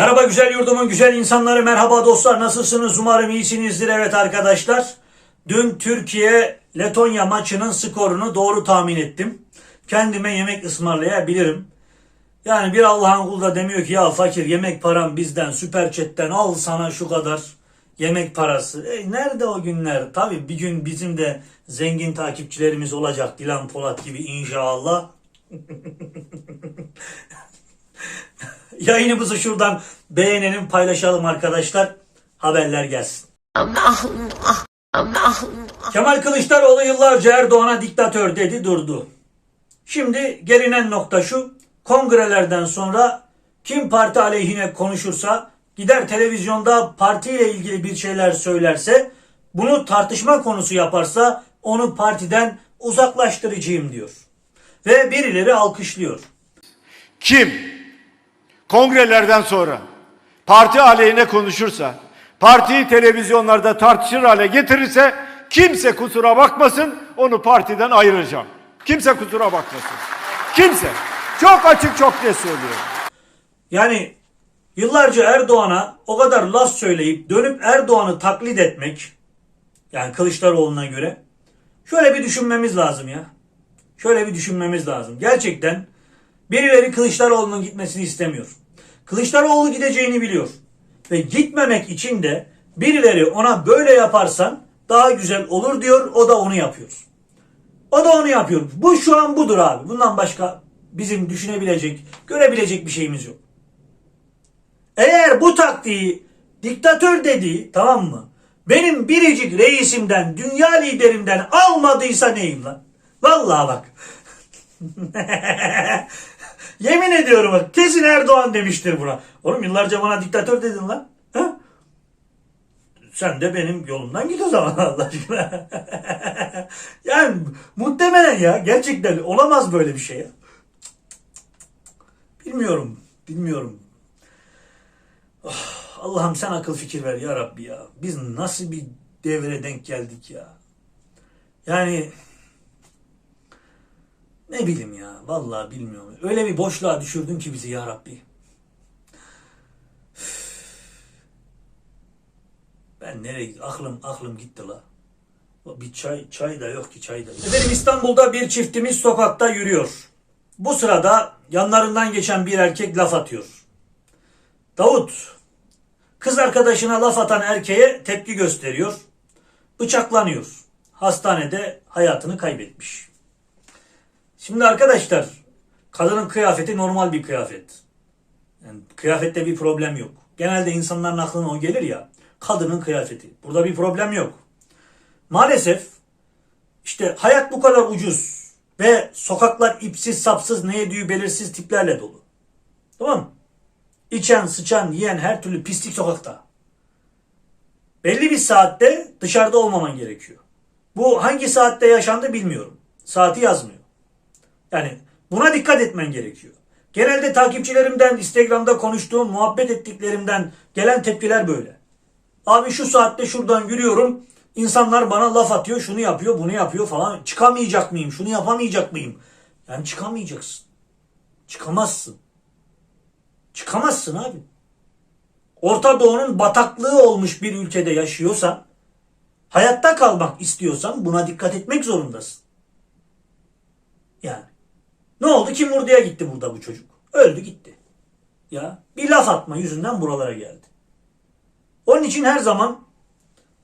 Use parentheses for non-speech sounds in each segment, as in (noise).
Merhaba güzel yurdumun güzel insanları, merhaba dostlar nasılsınız? Umarım iyisinizdir. Evet arkadaşlar, dün Türkiye Letonya maçının skorunu doğru tahmin ettim. Kendime yemek ısmarlayabilirim. Yani bir Allah'ın kulu da demiyor ki ya fakir yemek param bizden süper chatten al sana şu kadar yemek parası. E, nerede o günler? Tabii bir gün bizim de zengin takipçilerimiz olacak Dilan Polat gibi inşallah. (laughs) (laughs) Yayınımızı şuradan beğenelim, paylaşalım arkadaşlar. Haberler gelsin. Kemal Kılıçdaroğlu yıllarca Erdoğan'a diktatör dedi durdu. Şimdi gelinen nokta şu. Kongrelerden sonra kim parti aleyhine konuşursa gider televizyonda partiyle ilgili bir şeyler söylerse bunu tartışma konusu yaparsa onu partiden uzaklaştırıcıyım diyor. Ve birileri alkışlıyor. Kim kongrelerden sonra parti aleyhine konuşursa, partiyi televizyonlarda tartışır hale getirirse kimse kusura bakmasın onu partiden ayıracağım. Kimse kusura bakmasın. Kimse. Çok açık çok net söylüyorum. Yani yıllarca Erdoğan'a o kadar laf söyleyip dönüp Erdoğan'ı taklit etmek yani Kılıçdaroğlu'na göre şöyle bir düşünmemiz lazım ya. Şöyle bir düşünmemiz lazım. Gerçekten birileri Kılıçdaroğlu'nun gitmesini istemiyor. Kılıçdaroğlu gideceğini biliyor. Ve gitmemek için de birileri ona böyle yaparsan daha güzel olur diyor. O da onu yapıyor. O da onu yapıyor. Bu şu an budur abi. Bundan başka bizim düşünebilecek, görebilecek bir şeyimiz yok. Eğer bu taktiği diktatör dediği tamam mı? Benim biricik reisimden, dünya liderimden almadıysa neyim lan? Vallahi bak. (laughs) Yemin ediyorum kesin Erdoğan demiştir buna. Oğlum yıllarca bana diktatör dedin lan. Ha? Sen de benim yolumdan git o zaman (laughs) Allah aşkına. (laughs) yani muhtemelen ya gerçekten olamaz böyle bir şey ya. Bilmiyorum, bilmiyorum. Oh, Allah'ım sen akıl fikir ver ya Rabbi ya. Biz nasıl bir devre denk geldik ya. Yani ne bileyim ya. Vallahi bilmiyorum. Öyle bir boşluğa düşürdün ki bizi ya Rabbi. Ben nereye aklım aklım gitti la. Bir çay çay da yok ki çay da. yok. Efendim İstanbul'da bir çiftimiz sokakta yürüyor. Bu sırada yanlarından geçen bir erkek laf atıyor. Davut kız arkadaşına laf atan erkeğe tepki gösteriyor. Bıçaklanıyor. Hastanede hayatını kaybetmiş. Şimdi arkadaşlar kadının kıyafeti normal bir kıyafet. Yani kıyafette bir problem yok. Genelde insanların aklına o gelir ya. Kadının kıyafeti. Burada bir problem yok. Maalesef işte hayat bu kadar ucuz ve sokaklar ipsiz sapsız ne yediği belirsiz tiplerle dolu. Tamam mı? İçen, sıçan, yiyen her türlü pislik sokakta. Belli bir saatte dışarıda olmaman gerekiyor. Bu hangi saatte yaşandı bilmiyorum. Saati yazmıyor. Yani buna dikkat etmen gerekiyor. Genelde takipçilerimden, Instagram'da konuştuğum, muhabbet ettiklerimden gelen tepkiler böyle. Abi şu saatte şuradan yürüyorum. İnsanlar bana laf atıyor, şunu yapıyor, bunu yapıyor falan. Çıkamayacak mıyım? Şunu yapamayacak mıyım? Yani çıkamayacaksın. Çıkamazsın. Çıkamazsın abi. Orta Doğu'nun bataklığı olmuş bir ülkede yaşıyorsan, hayatta kalmak istiyorsan buna dikkat etmek zorundasın. Yani. Ne oldu? Kim vurduya gitti burada bu çocuk? Öldü gitti. Ya bir laf atma yüzünden buralara geldi. Onun için her zaman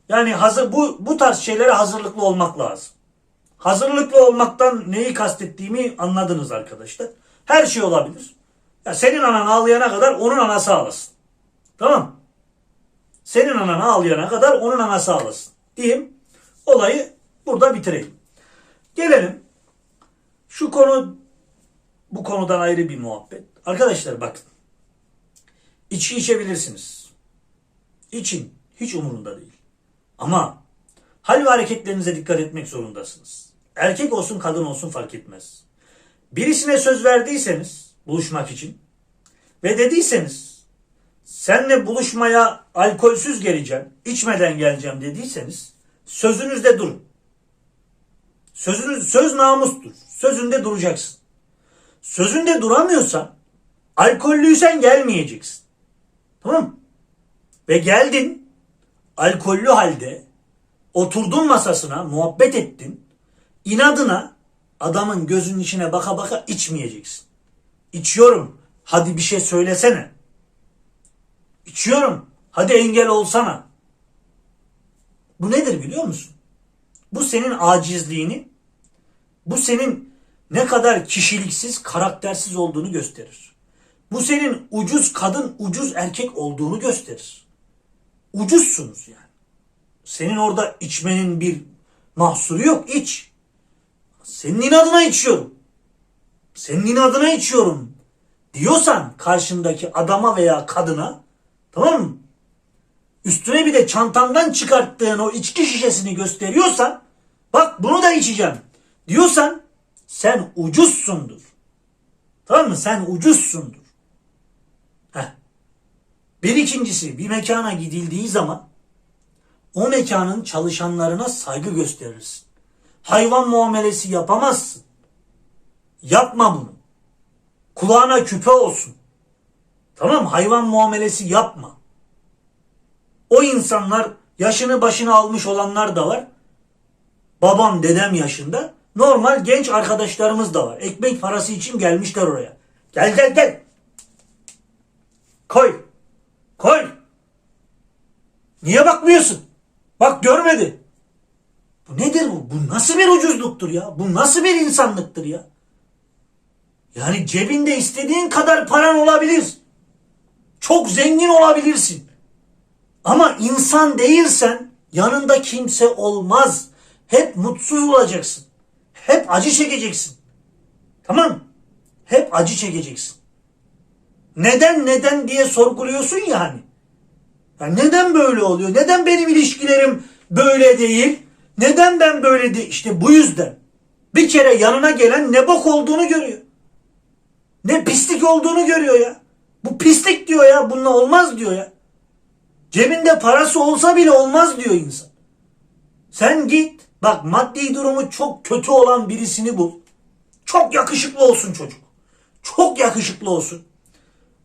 yani hazır bu bu tarz şeylere hazırlıklı olmak lazım. Hazırlıklı olmaktan neyi kastettiğimi anladınız arkadaşlar. Her şey olabilir. Ya senin anan ağlayana kadar onun anası ağlasın. Tamam Senin anan ağlayana kadar onun anası ağlasın. Diyeyim. Olayı burada bitireyim. Gelelim. Şu konu bu konudan ayrı bir muhabbet. Arkadaşlar bakın. İçki içebilirsiniz. İçin. Hiç umurunda değil. Ama hal ve hareketlerinize dikkat etmek zorundasınız. Erkek olsun kadın olsun fark etmez. Birisine söz verdiyseniz buluşmak için ve dediyseniz senle buluşmaya alkolsüz geleceğim, içmeden geleceğim dediyseniz sözünüzde durun. Sözünüz, söz namustur. Sözünde duracaksın. Sözünde duramıyorsan alkollüysen gelmeyeceksin. Tamam mı? Ve geldin alkollü halde oturdun masasına muhabbet ettin. İnadına adamın gözünün içine baka baka içmeyeceksin. İçiyorum. Hadi bir şey söylesene. İçiyorum. Hadi engel olsana. Bu nedir biliyor musun? Bu senin acizliğini, bu senin ne kadar kişiliksiz, karaktersiz olduğunu gösterir. Bu senin ucuz kadın, ucuz erkek olduğunu gösterir. Ucuzsunuz yani. Senin orada içmenin bir mahsuru yok. İç. Senin inadına içiyorum. Senin inadına içiyorum diyorsan karşındaki adama veya kadına tamam mı? Üstüne bir de çantandan çıkarttığın o içki şişesini gösteriyorsan bak bunu da içeceğim diyorsan sen ucuzsundur. Tamam mı? Sen ucuzsundur. Heh. Bir ikincisi bir mekana gidildiği zaman o mekanın çalışanlarına saygı gösterirsin. Hayvan muamelesi yapamazsın. Yapma bunu. Kulağına küpe olsun. Tamam hayvan muamelesi yapma. O insanlar yaşını başına almış olanlar da var. Babam dedem yaşında. Normal genç arkadaşlarımız da var. Ekmek parası için gelmişler oraya. Gel gel gel. Koy. Koy. Niye bakmıyorsun? Bak görmedi. Bu nedir bu? Bu nasıl bir ucuzluktur ya? Bu nasıl bir insanlıktır ya? Yani cebinde istediğin kadar paran olabilir. Çok zengin olabilirsin. Ama insan değilsen yanında kimse olmaz. Hep mutsuz olacaksın. Hep acı çekeceksin. Tamam? Hep acı çekeceksin. Neden neden diye sorguluyorsun ya hani. Ya neden böyle oluyor? Neden benim ilişkilerim böyle değil? Neden ben böyle değil? İşte bu yüzden. Bir kere yanına gelen ne bok olduğunu görüyor. Ne pislik olduğunu görüyor ya. Bu pislik diyor ya. Bununla olmaz diyor ya. Cebinde parası olsa bile olmaz diyor insan. Sen git. Bak maddi durumu çok kötü olan birisini bul. Çok yakışıklı olsun çocuk. Çok yakışıklı olsun.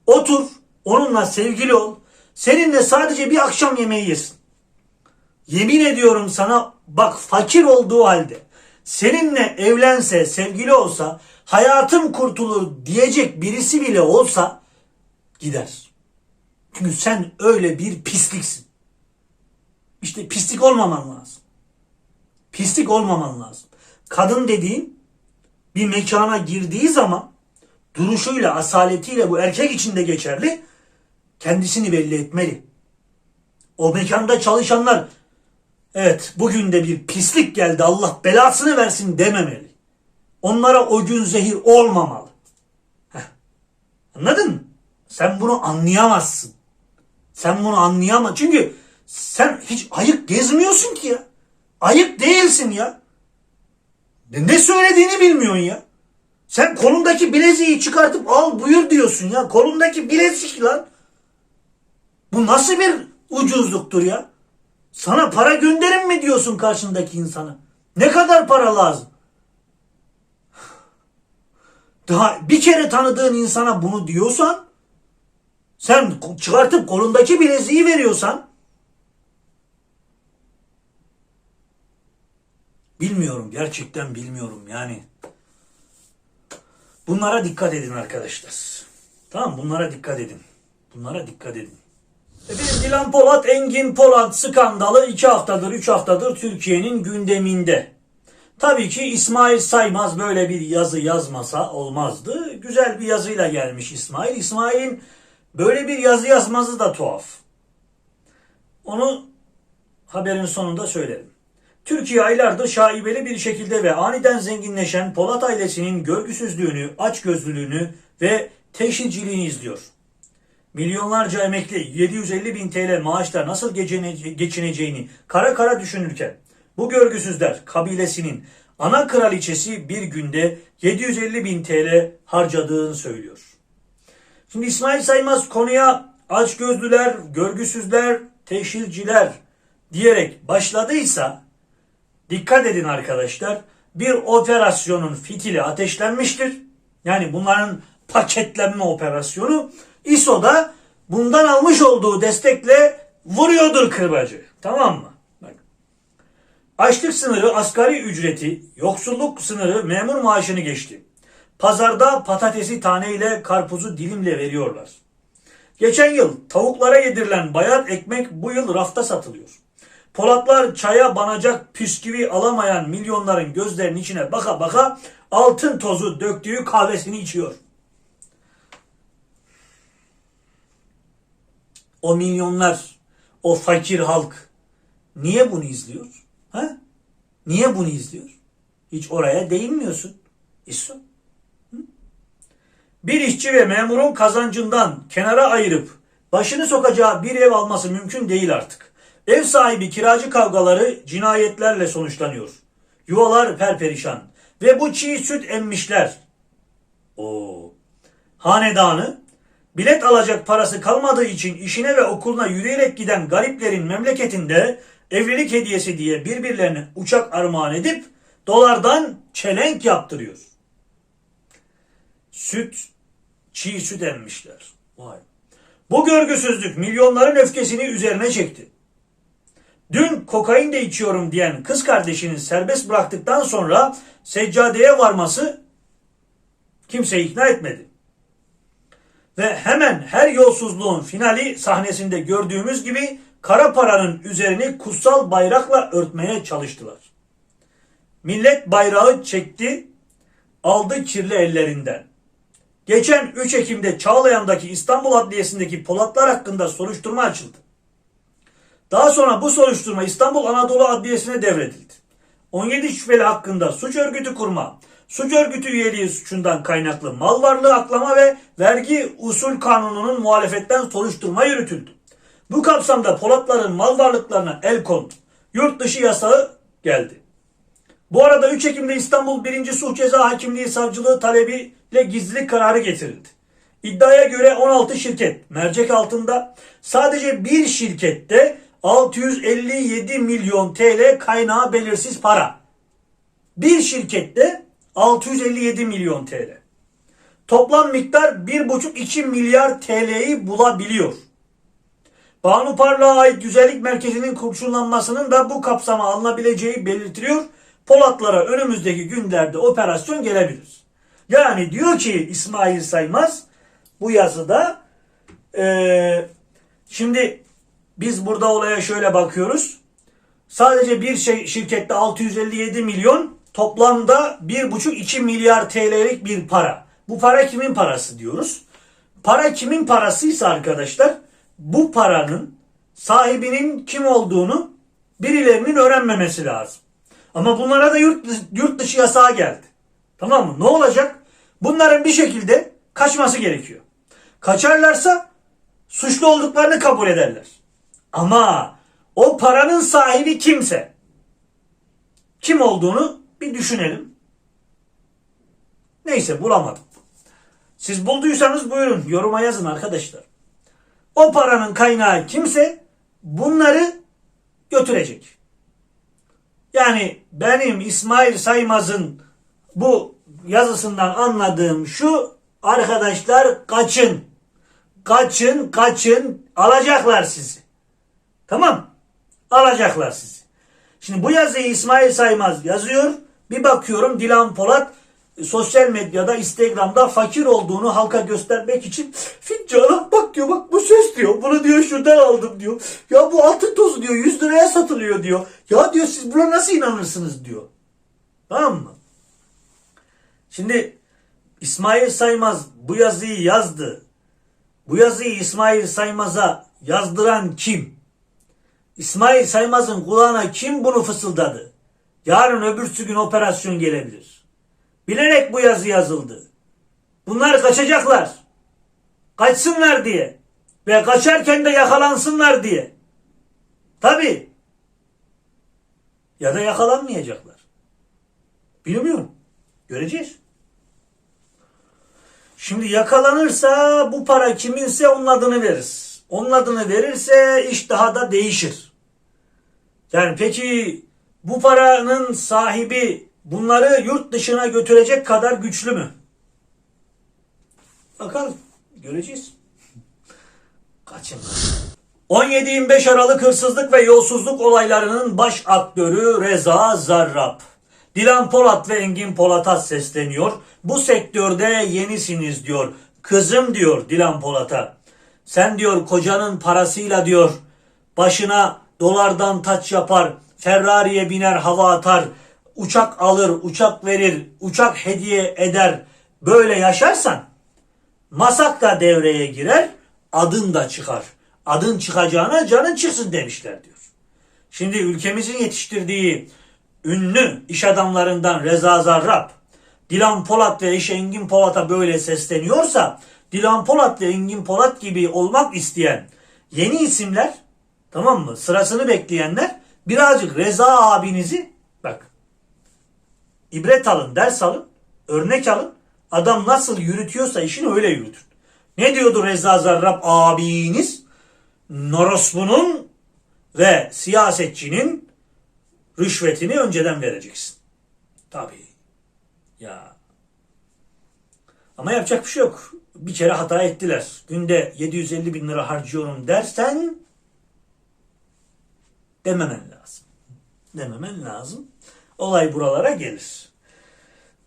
Otur. Onunla sevgili ol. Seninle sadece bir akşam yemeği yesin. Yemin ediyorum sana bak fakir olduğu halde seninle evlense, sevgili olsa, hayatım kurtulur diyecek birisi bile olsa gider. Çünkü sen öyle bir pisliksin. İşte pislik olmaman lazım. Pislik olmaman lazım. Kadın dediğin bir mekana girdiği zaman duruşuyla, asaletiyle bu erkek için de geçerli. Kendisini belli etmeli. O mekanda çalışanlar evet bugün de bir pislik geldi Allah belasını versin dememeli. Onlara o gün zehir olmamalı. Heh. Anladın mı? Sen bunu anlayamazsın. Sen bunu anlayamaz. Çünkü sen hiç ayık gezmiyorsun ki ya. Ayık değilsin ya. Ne söylediğini bilmiyorsun ya. Sen kolundaki bileziği çıkartıp al buyur diyorsun ya. Kolundaki bilezik lan. Bu nasıl bir ucuzluktur ya? Sana para gönderin mi diyorsun karşındaki insana? Ne kadar para lazım? Daha bir kere tanıdığın insana bunu diyorsan sen çıkartıp kolundaki bileziği veriyorsan bilmiyorum gerçekten bilmiyorum yani. Bunlara dikkat edin arkadaşlar. Tamam bunlara dikkat edin. Bunlara dikkat edin. Efendim Dilan Polat, Engin Polat skandalı 2 haftadır, 3 haftadır Türkiye'nin gündeminde. Tabii ki İsmail Saymaz böyle bir yazı yazmasa olmazdı. Güzel bir yazıyla gelmiş İsmail. İsmail'in böyle bir yazı yazması da tuhaf. Onu haberin sonunda söylerim. Türkiye aylardır şaibeli bir şekilde ve aniden zenginleşen Polat ailesinin görgüsüzlüğünü, açgözlülüğünü ve teşhirciliğini izliyor. Milyonlarca emekli 750 bin TL maaşla nasıl geçine- geçineceğini kara kara düşünürken bu görgüsüzler kabilesinin ana kraliçesi bir günde 750 bin TL harcadığını söylüyor. Şimdi İsmail Saymaz konuya açgözlüler, görgüsüzler, teşhirciler diyerek başladıysa dikkat edin arkadaşlar bir operasyonun fitili ateşlenmiştir. Yani bunların paketlenme operasyonu İSO'da bundan almış olduğu destekle vuruyordur kırbacı. Tamam mı? Bak. Açlık sınırı asgari ücreti, yoksulluk sınırı memur maaşını geçti. Pazarda patatesi taneyle, karpuzu dilimle veriyorlar. Geçen yıl tavuklara yedirilen bayat ekmek bu yıl rafta satılıyor. Polatlar çaya banacak püsküvi alamayan milyonların gözlerinin içine baka baka altın tozu döktüğü kahvesini içiyor. O milyonlar, o fakir halk niye bunu izliyor? Ha? Niye bunu izliyor? Hiç oraya değinmiyorsun. İso. Bir işçi ve memurun kazancından kenara ayırıp başını sokacağı bir ev alması mümkün değil artık. Ev sahibi kiracı kavgaları cinayetlerle sonuçlanıyor. Yuvalar perperişan ve bu çiğ süt emmişler. O hanedanı bilet alacak parası kalmadığı için işine ve okuluna yürüyerek giden gariplerin memleketinde evlilik hediyesi diye birbirlerine uçak armağan edip dolardan çelenk yaptırıyor. Süt, çiğ süt emmişler. Vay. Bu görgüsüzlük milyonların öfkesini üzerine çekti. Dün kokain de içiyorum diyen kız kardeşini serbest bıraktıktan sonra seccadeye varması kimseyi ikna etmedi. Ve hemen her yolsuzluğun finali sahnesinde gördüğümüz gibi kara paranın üzerini kutsal bayrakla örtmeye çalıştılar. Millet bayrağı çekti, aldı kirli ellerinden. Geçen 3 Ekim'de Çağlayan'daki İstanbul Adliyesi'ndeki Polatlar hakkında soruşturma açıldı. Daha sonra bu soruşturma İstanbul Anadolu Adliyesi'ne devredildi. 17 şüpheli hakkında suç örgütü kurma, suç örgütü üyeliği suçundan kaynaklı mal varlığı aklama ve vergi usul kanununun muhalefetten soruşturma yürütüldü. Bu kapsamda Polatların mal varlıklarına el kondu. Yurt dışı yasağı geldi. Bu arada 3 Ekim'de İstanbul 1. Suç Ceza Hakimliği Savcılığı talebiyle gizlilik kararı getirildi. İddiaya göre 16 şirket mercek altında sadece bir şirkette 657 milyon TL kaynağı belirsiz para. Bir şirkette 657 milyon TL. Toplam miktar 1,5-2 milyar TL'yi bulabiliyor. Banu Parlak'a ait güzellik merkezinin kurşunlanmasının da bu kapsama alınabileceği belirtiliyor. Polatlara önümüzdeki günlerde operasyon gelebilir. Yani diyor ki İsmail Saymaz bu yazıda eee, şimdi biz burada olaya şöyle bakıyoruz. Sadece bir şey şirkette 657 milyon toplamda 1,5-2 milyar TL'lik bir para. Bu para kimin parası diyoruz? Para kimin parasıysa arkadaşlar bu paranın sahibinin kim olduğunu birilerinin öğrenmemesi lazım. Ama bunlara da yurt, yurt dışı yasağı geldi. Tamam mı? Ne olacak? Bunların bir şekilde kaçması gerekiyor. Kaçarlarsa suçlu olduklarını kabul ederler. Ama o paranın sahibi kimse kim olduğunu bir düşünelim. Neyse bulamadım. Siz bulduysanız buyurun yoruma yazın arkadaşlar. O paranın kaynağı kimse bunları götürecek. Yani benim İsmail Saymaz'ın bu yazısından anladığım şu arkadaşlar kaçın. Kaçın, kaçın alacaklar sizi. Tamam? Alacaklar sizi. Şimdi bu yazıyı İsmail Saymaz yazıyor. Bir bakıyorum Dilan Polat e, sosyal medyada, Instagram'da fakir olduğunu halka göstermek için fincana bak diyor bak bu söz diyor. Bunu diyor şuradan aldım diyor. Ya bu altın tozu diyor 100 liraya satılıyor diyor. Ya diyor siz buna nasıl inanırsınız diyor. Tamam mı? Şimdi İsmail Saymaz bu yazıyı yazdı. Bu yazıyı İsmail Saymaz'a yazdıran kim? İsmail Saymaz'ın kulağına kim bunu fısıldadı? Yarın öbürsü gün operasyon gelebilir. Bilerek bu yazı yazıldı. Bunlar kaçacaklar. Kaçsınlar diye. Ve kaçarken de yakalansınlar diye. Tabi. Ya da yakalanmayacaklar. Bilmiyorum. Göreceğiz. Şimdi yakalanırsa bu para kiminse onun adını veririz. Onun adını verirse iş daha da değişir. Yani peki bu paranın sahibi bunları yurt dışına götürecek kadar güçlü mü? Bakalım. Göreceğiz. Kaçın. 17-25 Aralık hırsızlık ve yolsuzluk olaylarının baş aktörü Reza Zarrab. Dilan Polat ve Engin Polat'a sesleniyor. Bu sektörde yenisiniz diyor. Kızım diyor Dilan Polat'a. Sen diyor kocanın parasıyla diyor başına dolardan taç yapar, Ferrari'ye biner hava atar, uçak alır, uçak verir, uçak hediye eder. Böyle yaşarsan masak da devreye girer, adın da çıkar. Adın çıkacağına canın çıksın demişler diyor. Şimdi ülkemizin yetiştirdiği ünlü iş adamlarından Reza Zarrab, Dilan Polat ve eşi Engin Polat'a böyle sesleniyorsa, Dilan Polat ve Engin Polat gibi olmak isteyen yeni isimler, tamam mı? Sırasını bekleyenler birazcık Reza abinizi bak ibret alın, ders alın, örnek alın. Adam nasıl yürütüyorsa işini öyle yürütün. Ne diyordu Reza Zarrab abiniz? Norospunun ve siyasetçinin rüşvetini önceden vereceksin. Tabii. Ya. Ama yapacak bir şey yok. Bir kere hata ettiler. Günde 750 bin lira harcıyorum dersen dememen lazım. Dememen lazım. Olay buralara gelir.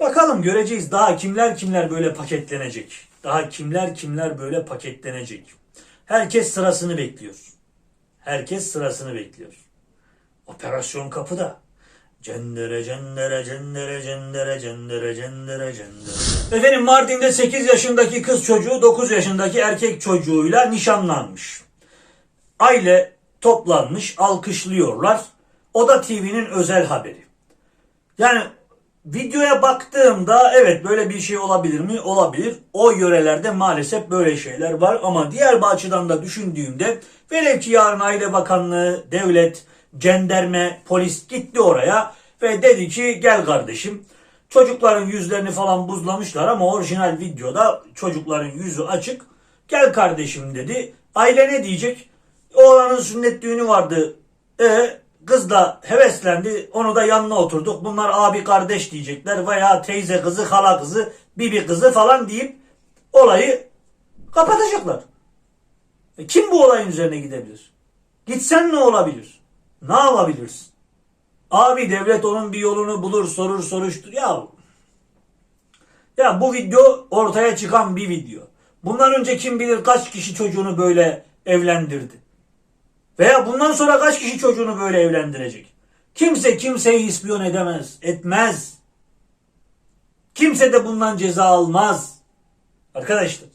Bakalım göreceğiz daha kimler kimler böyle paketlenecek. Daha kimler kimler böyle paketlenecek. Herkes sırasını bekliyor. Herkes sırasını bekliyor. Operasyon kapıda. Cendere cendere cendere cendere cendere cendere cendere. Efendim Mardin'de 8 yaşındaki kız çocuğu 9 yaşındaki erkek çocuğuyla nişanlanmış. Aile toplanmış alkışlıyorlar. O da TV'nin özel haberi. Yani videoya baktığımda evet böyle bir şey olabilir mi? Olabilir. O yörelerde maalesef böyle şeyler var ama diğer bir açıdan da düşündüğümde velev ki yarın Aile Bakanlığı, devlet, cenderme, polis gitti oraya ve dedi ki gel kardeşim çocukların yüzlerini falan buzlamışlar ama orijinal videoda çocukların yüzü açık. Gel kardeşim dedi. Aile ne diyecek? Oğlanın sünnet düğünü vardı. E kız da heveslendi. Onu da yanına oturduk. Bunlar abi kardeş diyecekler veya teyze kızı, hala kızı, bibi kızı falan deyip olayı kapatacaklar. E kim bu olayın üzerine gidebilir? Gitsen ne olabilir? Ne yapabilirsin? Abi devlet onun bir yolunu bulur, sorur, soruştur. Ya ya bu video ortaya çıkan bir video. Bundan önce kim bilir kaç kişi çocuğunu böyle evlendirdi. Veya bundan sonra kaç kişi çocuğunu böyle evlendirecek? Kimse kimseyi ispiyon edemez, etmez. Kimse de bundan ceza almaz. Arkadaşlar.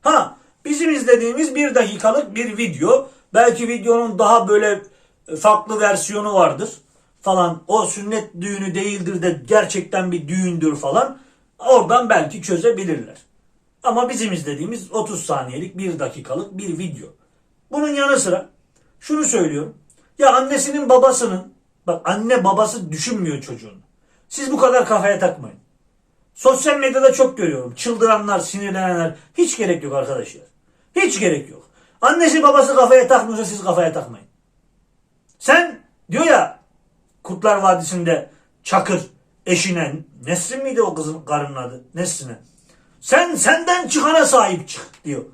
Ha bizim izlediğimiz bir dakikalık bir video. Belki videonun daha böyle farklı versiyonu vardır falan. O sünnet düğünü değildir de gerçekten bir düğündür falan. Oradan belki çözebilirler. Ama bizim izlediğimiz 30 saniyelik bir dakikalık bir video. Bunun yanı sıra şunu söylüyorum. Ya annesinin babasının bak anne babası düşünmüyor çocuğunu. Siz bu kadar kafaya takmayın. Sosyal medyada çok görüyorum. Çıldıranlar, sinirlenenler. Hiç gerek yok arkadaşlar. Hiç gerek yok. Annesi babası kafaya takmıyorsa siz kafaya takmayın. Sen diyor ya Kurtlar Vadisi'nde Çakır eşine Nesrin miydi o kızın karının adı? Nesrin'e. Sen senden çıkana sahip çık diyor.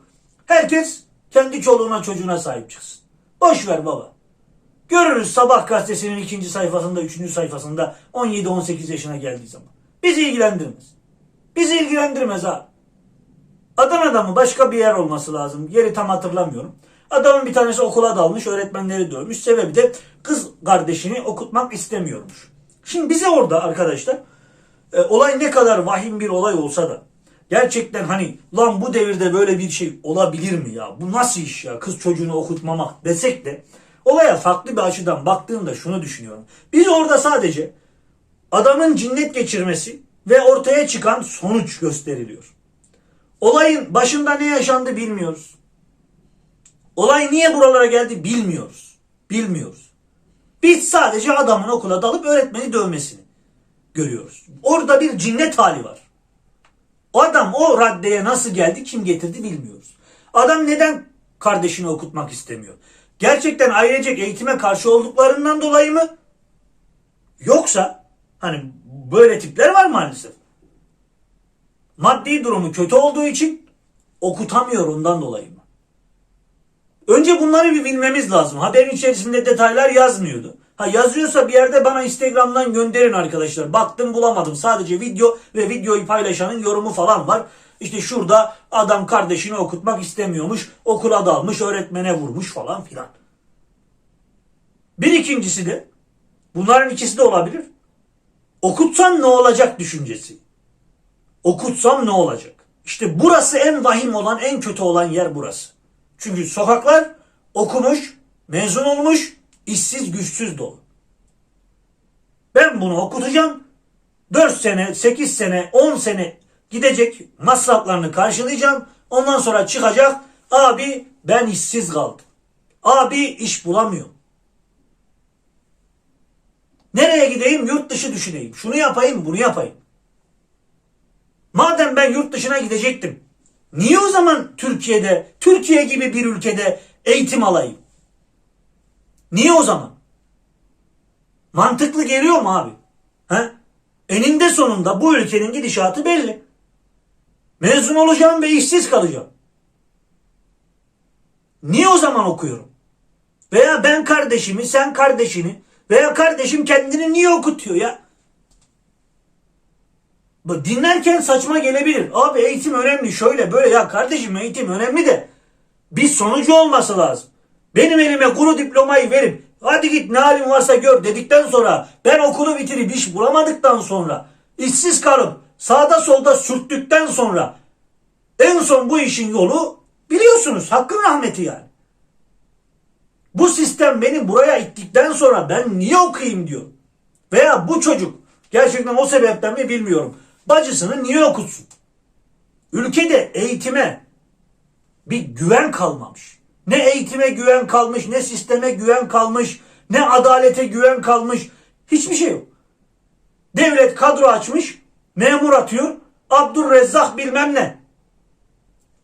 Herkes kendi çoluğuna çocuğuna sahip çıksın. Boş ver baba. Görürüz sabah gazetesinin ikinci sayfasında, üçüncü sayfasında 17-18 yaşına geldiği zaman. Bizi ilgilendirmez. Bizi ilgilendirmez ha. Adana'da mı başka bir yer olması lazım. Yeri tam hatırlamıyorum. Adamın bir tanesi okula dalmış, öğretmenleri dövmüş. Sebebi de kız kardeşini okutmak istemiyormuş. Şimdi bize orada arkadaşlar e, olay ne kadar vahim bir olay olsa da gerçekten hani lan bu devirde böyle bir şey olabilir mi ya? Bu nasıl iş ya? Kız çocuğunu okutmamak desek de olaya farklı bir açıdan baktığımda şunu düşünüyorum. Biz orada sadece adamın cinnet geçirmesi ve ortaya çıkan sonuç gösteriliyor. Olayın başında ne yaşandı bilmiyoruz. Olay niye buralara geldi bilmiyoruz. Bilmiyoruz. Biz sadece adamın okula dalıp öğretmeni dövmesini görüyoruz. Orada bir cinnet hali var. O adam o raddeye nasıl geldi, kim getirdi bilmiyoruz. Adam neden kardeşini okutmak istemiyor? Gerçekten ailecek eğitime karşı olduklarından dolayı mı? Yoksa hani böyle tipler var maalesef. Maddi durumu kötü olduğu için okutamıyor ondan dolayı mı? Önce bunları bir bilmemiz lazım. Haberin içerisinde detaylar yazmıyordu. Ha yazıyorsa bir yerde bana Instagram'dan gönderin arkadaşlar. Baktım bulamadım. Sadece video ve videoyu paylaşanın yorumu falan var. İşte şurada adam kardeşini okutmak istemiyormuş. Okula dalmış, öğretmene vurmuş falan filan. Bir ikincisi de bunların ikisi de olabilir. Okutsam ne olacak düşüncesi. Okutsam ne olacak? İşte burası en vahim olan, en kötü olan yer burası. Çünkü sokaklar okumuş, mezun olmuş, işsiz güçsüz dolu. Ben bunu okutacağım. 4 sene, 8 sene, 10 sene gidecek masraflarını karşılayacağım. Ondan sonra çıkacak. Abi ben işsiz kaldım. Abi iş bulamıyorum. Nereye gideyim? Yurt dışı düşüneyim. Şunu yapayım, bunu yapayım. Madem ben yurt dışına gidecektim. Niye o zaman Türkiye'de, Türkiye gibi bir ülkede eğitim alayım? Niye o zaman? Mantıklı geliyor mu abi? He? Eninde sonunda bu ülkenin gidişatı belli. Mezun olacağım ve işsiz kalacağım. Niye o zaman okuyorum? Veya ben kardeşimi, sen kardeşini veya kardeşim kendini niye okutuyor ya? Dinlerken saçma gelebilir. Abi eğitim önemli şöyle böyle ya kardeşim eğitim önemli de bir sonucu olması lazım. Benim elime kuru diplomayı verip hadi git ne halin varsa gör dedikten sonra ben okulu bitirip iş bulamadıktan sonra işsiz kalıp sağda solda sürttükten sonra en son bu işin yolu biliyorsunuz hakkın rahmeti yani. Bu sistem beni buraya ittikten sonra ben niye okuyayım diyor. Veya bu çocuk gerçekten o sebepten mi bilmiyorum. Bacısını niye okutsun? Ülkede eğitime bir güven kalmamış. Ne eğitime güven kalmış, ne sisteme güven kalmış, ne adalete güven kalmış. Hiçbir şey yok. Devlet kadro açmış, memur atıyor. Abdurrezzak bilmem ne.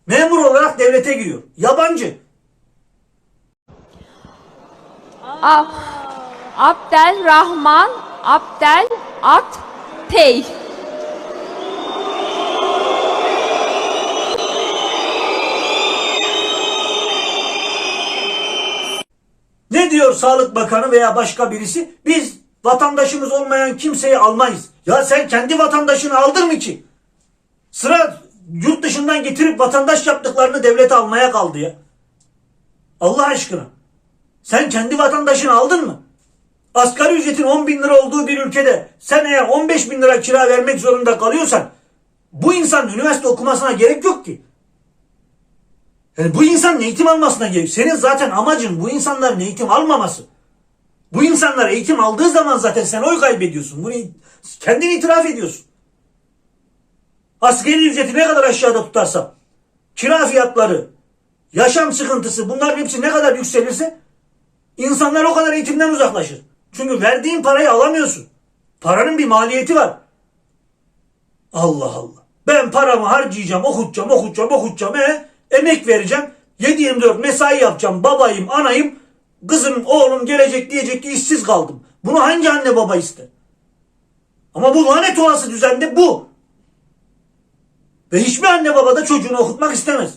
Memur olarak devlete giriyor. Yabancı. Ab Abdelrahman Abdel At Tey. Ne diyor Sağlık Bakanı veya başka birisi? Biz vatandaşımız olmayan kimseyi almayız. Ya sen kendi vatandaşını aldın mı ki? Sıra yurt dışından getirip vatandaş yaptıklarını devlete almaya kaldı ya. Allah aşkına. Sen kendi vatandaşını aldın mı? Asgari ücretin 10 bin lira olduğu bir ülkede sen eğer 15 bin lira kira vermek zorunda kalıyorsan bu insanın üniversite okumasına gerek yok ki. Yani bu insanın eğitim almasına gerek. Senin zaten amacın bu insanların eğitim almaması. Bu insanlar eğitim aldığı zaman zaten sen oy kaybediyorsun. Bunu kendin itiraf ediyorsun. Asgari ücreti ne kadar aşağıda tutarsam, kira fiyatları, yaşam sıkıntısı bunların hepsi ne kadar yükselirse insanlar o kadar eğitimden uzaklaşır. Çünkü verdiğin parayı alamıyorsun. Paranın bir maliyeti var. Allah Allah. Ben paramı harcayacağım, okutacağım, okutacağım, okutacağım. E, emek vereceğim. 7-24 mesai yapacağım. Babayım, anayım. Kızım, oğlum gelecek diyecek ki işsiz kaldım. Bunu hangi anne baba ister? Ama bu lanet olası düzende bu. Ve hiçbir anne baba da çocuğunu okutmak istemez.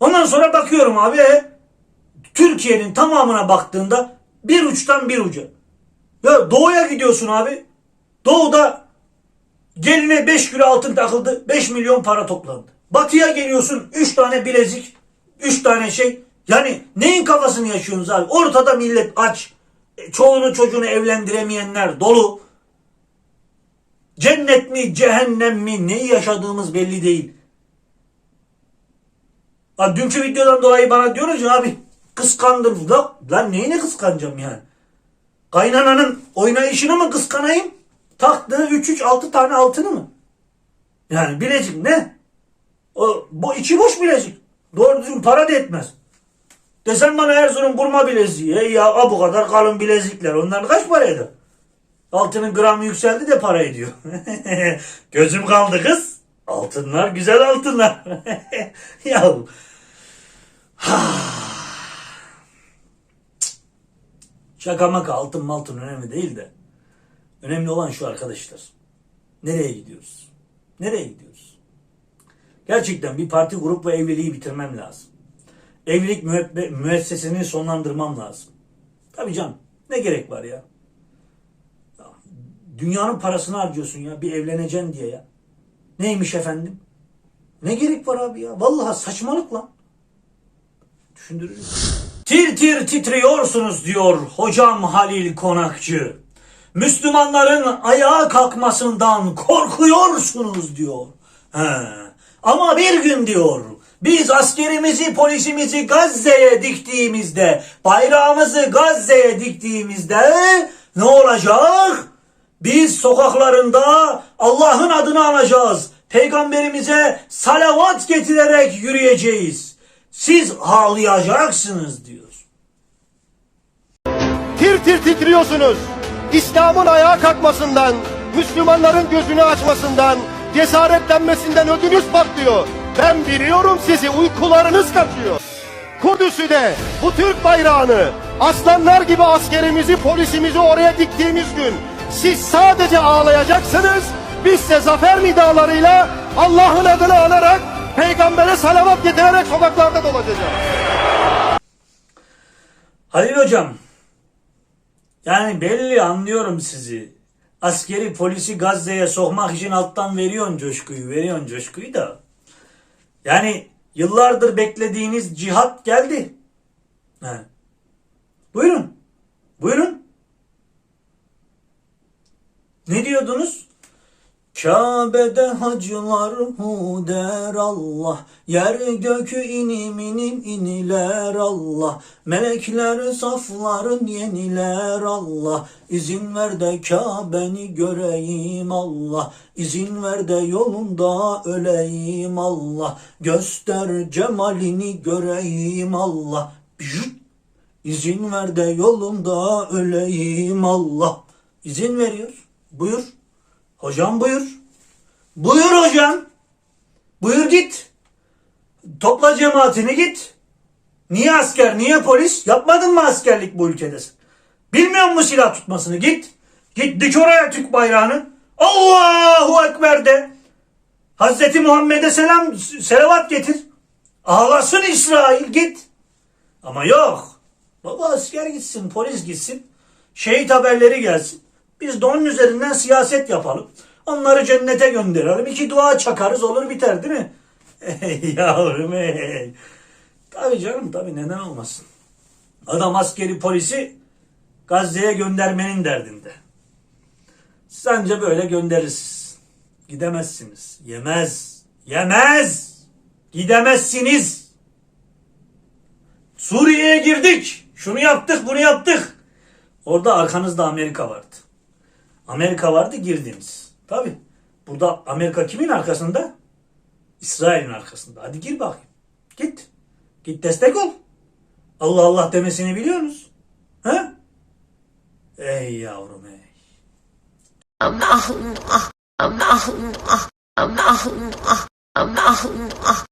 Ondan sonra bakıyorum abi e, Türkiye'nin tamamına baktığında bir uçtan bir uca. Ya doğuya gidiyorsun abi. Doğuda geline 5 kilo altın takıldı. 5 milyon para toplandı. Batıya geliyorsun 3 tane bilezik. 3 tane şey. Yani neyin kafasını yaşıyorsunuz abi? Ortada millet aç. E, Çoğunu çocuğunu evlendiremeyenler dolu. Cennet mi cehennem mi neyi yaşadığımız belli değil. Ha, dünkü videodan dolayı bana diyoruz ya abi kıskandım. Lan, lan neyini kıskanacağım yani? Kaynananın oynayışını mı kıskanayım? Taktığı 3-3-6 tane altını mı? Yani bilezik ne? O, bu içi boş bilezik. Doğru düzgün para da etmez. Desen bana Erzurum kurma bileziği. Ey ya a bu kadar kalın bilezikler. Onların kaç para eder? Altının gramı yükseldi de para ediyor. (laughs) Gözüm kaldı kız. Altınlar güzel altınlar. (laughs) ya (sighs) Şaka maka altın maltın önemli değil de. Önemli olan şu arkadaşlar. Nereye gidiyoruz? Nereye gidiyoruz? Gerçekten bir parti grup ve evliliği bitirmem lazım. Evlilik müessesesini sonlandırmam lazım. Tabii canım. Ne gerek var ya? Ya, Dünyanın parasını harcıyorsun ya. Bir evleneceksin diye ya. Neymiş efendim? Ne gerek var abi ya? Vallahi saçmalık lan. Düşündürücü. Tir tir titriyorsunuz diyor hocam Halil Konakçı. Müslümanların ayağa kalkmasından korkuyorsunuz diyor. He. Ama bir gün diyor biz askerimizi polisimizi Gazze'ye diktiğimizde bayrağımızı Gazze'ye diktiğimizde ne olacak? Biz sokaklarında Allah'ın adını anacağız. Peygamberimize salavat getirerek yürüyeceğiz. Siz ağlayacaksınız diyor. tir tir titriyorsunuz. İslam'ın ayağa kalkmasından, Müslümanların gözünü açmasından, cesaretlenmesinden ödünüz patlıyor. Ben biliyorum sizi uykularınız kaçıyor. Kudüs'ü de bu Türk bayrağını aslanlar gibi askerimizi polisimizi oraya diktiğimiz gün siz sadece ağlayacaksınız. Biz de zafer nidalarıyla Allah'ın adını anarak peygambere salavat getirerek sokaklarda dolaşacağız. Halil hocam, yani belli anlıyorum sizi. Askeri polisi Gazze'ye sokmak için alttan veriyorsun coşkuyu, veriyorsun coşkuyu da. Yani yıllardır beklediğiniz cihat geldi. He. Buyurun, buyurun. Ne diyordunuz? Kabe'de hacılar hu der Allah. Yer gökü inim inim iniler Allah. Melekler safların yeniler Allah. İzin ver de Kabe'ni göreyim Allah. İzin ver de yolunda öleyim Allah. Göster cemalini göreyim Allah. İzin ver de yolunda öleyim Allah. İzin veriyor. Buyur Hocam buyur. Buyur hocam. Buyur git. Topla cemaatini git. Niye asker, niye polis? Yapmadın mı askerlik bu ülkede? Bilmiyor musun silah tutmasını? Git. Git dik oraya Türk bayrağını. Allahu Ekber de. Hazreti Muhammed'e selam, selavat getir. Ağlasın İsrail git. Ama yok. Baba asker gitsin, polis gitsin. Şehit haberleri gelsin. Biz de onun üzerinden siyaset yapalım. Onları cennete gönderelim. İki dua çakarız olur biter değil mi? (laughs) Ey yavrum ey. Tabii canım tabii neden olmasın. Adam askeri polisi Gazze'ye göndermenin derdinde. Sence böyle gönderirsiniz. Gidemezsiniz. Yemez. Yemez. Gidemezsiniz. Suriye'ye girdik. Şunu yaptık, bunu yaptık. Orada arkanızda Amerika vardı. Amerika vardı girdiniz. Tabi. Burada Amerika kimin arkasında? İsrail'in arkasında. Hadi gir bakayım. Git. Git destek ol. Allah Allah demesini biliyorsunuz. Ha? Ey yavrum ey. Allah'ım ah, Allah'ım ah, Allah'ım ah, Allah'ım ah,